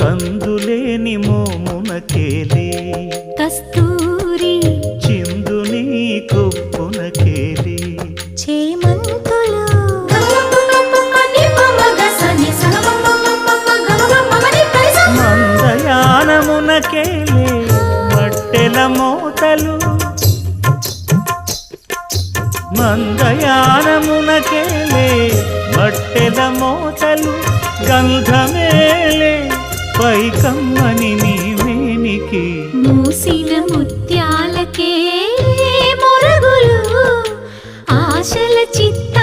కందులేని మోమునకేలే. కస్తూరి చిందుని చేమంతులు. మట్టెల మోతలు. మందయానమునకేలే మట్టెల మోతలు. Why కమ్మని నీ వేణికి. మూసిన ముత్యాలకే మొరగులు ఆశల చిత్త